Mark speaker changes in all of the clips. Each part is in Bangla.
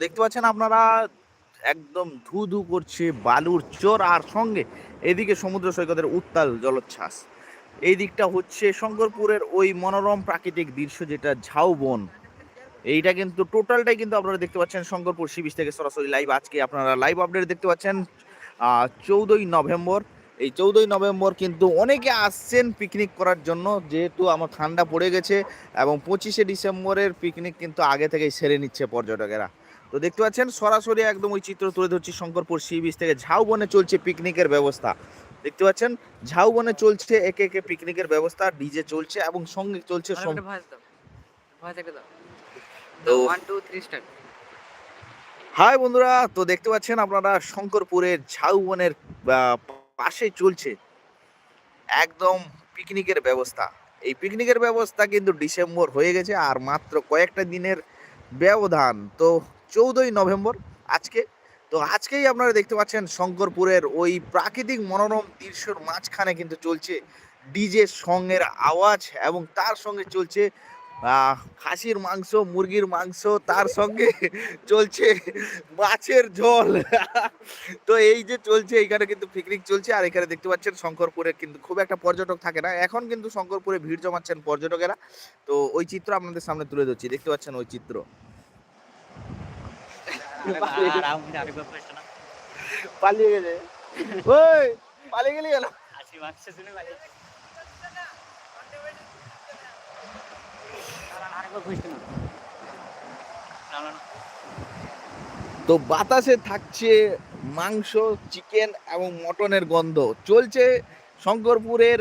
Speaker 1: দেখতে পাচ্ছেন আপনারা, একদম ধু ধু করছে বালুর চোর, আর সঙ্গে এদিকে সমুদ্র সৈকতের উত্তাল জলোচ্ছ্বাস। এই দিকটা হচ্ছে শঙ্করপুরের ওই মনোরম প্রাকৃতিক দৃশ্য যেটা ঝাউবন। এইটা কিন্তু টোটালটাই কিন্তু আপনারা দেখতে পাচ্ছেন শঙ্করপুর সি বিচ থেকে সরাসরি লাইভ আজকে আপনারা লাইভ আপডেট দেখতে পাচ্ছেন চৌদ্দই নভেম্বর। এই চৌদ্দই নভেম্বর কিন্তু অনেকে আসছেন পিকনিক করার জন্য, যেহেতু আমার ঠান্ডা পড়ে গেছে এবং পঁচিশে ডিসেম্বরের পিকনিক কিন্তু আগে থেকেই সেরে নিচ্ছে পর্যটকেরা। তো দেখতে পাচ্ছেন সরাসরি একদম ওই চিত্র তুলে ধরছি শঙ্করপুর সি বিচ থেকে। ঝাউবনে চলছে পিকনিকের ব্যবস্থা। দেখতে পাচ্ছেন ঝাউবনে চলছে একে একে পিকনিকের ব্যবস্থা ডিজে চলছে এবং সঙ্গে চলছে তো হাই বন্ধুরা তো দেখতে পাচ্ছেন আপনারা শঙ্করপুরের ঝাউবনের পাশে চলছে একদম পিকনিকের ব্যবস্থা। এই পিকনিকের ব্যবস্থা কিন্তু ডিসেম্বর হয়ে গেছে আর মাত্র কয়েকটা দিনের ব্যবধান। তো চৌদ্দই নভেম্বর আজকে। তো আজকেই আপনারা দেখতে পাচ্ছেন শঙ্করপুরের ওই প্রাকৃতিক মনোরম দৃশ্যর মাঝখানে কিন্তু চলছে ডিজে সঙ্গের আওয়াজ এবং তার সঙ্গে চলছে খাসির মাংস, মুরগির মাংস, তার সঙ্গে চলছে মাছের ঝোল। তো এই যে চলছে, এখানে কিন্তু পিকনিক চলছে আর এখানে দেখতে পাচ্ছেন শঙ্করপুরে কিন্তু খুব একটা পর্যটক থাকে না। এখন কিন্তু শঙ্করপুরে ভিড় জমাচ্ছেন পর্যটকেরা। তো ওই চিত্র আপনাদের সামনে তুলে ধরছি। দেখতে পাচ্ছেন ওই চিত্র। পালিয়ে গেছে। ওই পালিয়ে গেলি গেল তো বাতাসে থাকছে মাংস চিকেন এবং মটনের গন্ধ। চলছে শঙ্করপুরের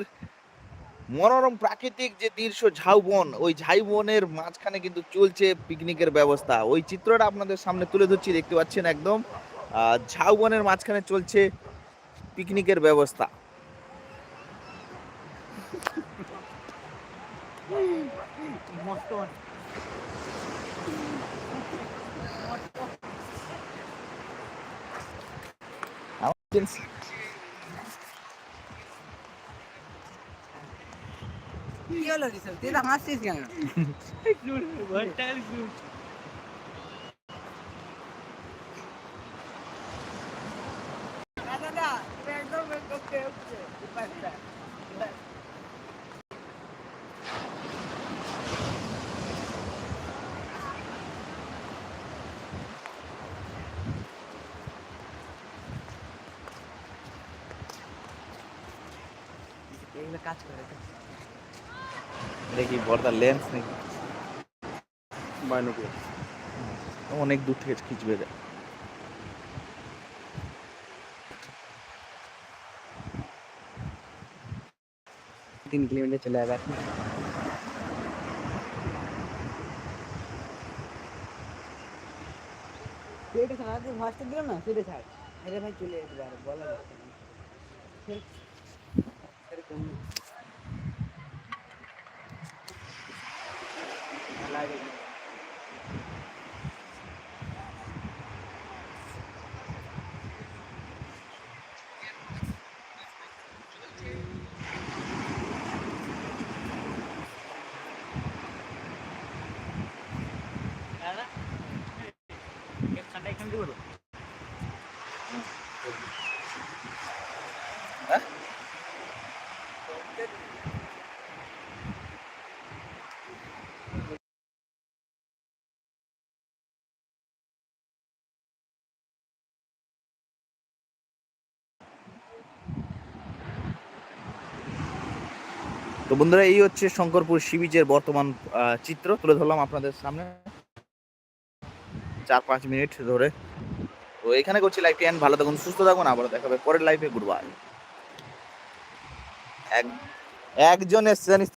Speaker 1: মনোরম প্রাকৃতিক যে দৃশ্য ঝাউবন ওই ঝাউবনের মাঝখানে কিন্তু চলছে পিকনিকের ব্যবস্থা। ওই চিত্রটা আপনাদের সামনে তুলে ধরছি দেখতে পাচ্ছেন একদম। ঝাউবনের মাঝখানে চলছে পিকনিকের ব্যবস্থা। আমাদের
Speaker 2: কি হলো ঋষভ তুই তো হাসছিস কেন কাজ করে।
Speaker 1: দেখি বড়দার লেন্স নাকি অনেক দূর থেকে খিচবে যায়
Speaker 2: তিন কিলোমিটার চলে যাবে সেটা ছাড়া তুই ভাসতে দিল না সেটা ছাড় আরে ভাই চলে আসবে আর বলা যাচ্ছে না ফের- এরকম লাগে না।
Speaker 1: তো বন্ধুরা, এই হচ্ছে শঙ্করপুর সি বিচের বর্তমান চিত্র। তুলে ধরলাম আপনাদের সামনে। চার পাঁচ মিনিট ধরে। তো এখানে করছি লাইভটি এন্ড ভালো থাকুন, সুস্থ থাকুন। আবার দেখাবে পরের লাইফে গুড বাই এক একজন এসছে, জানিস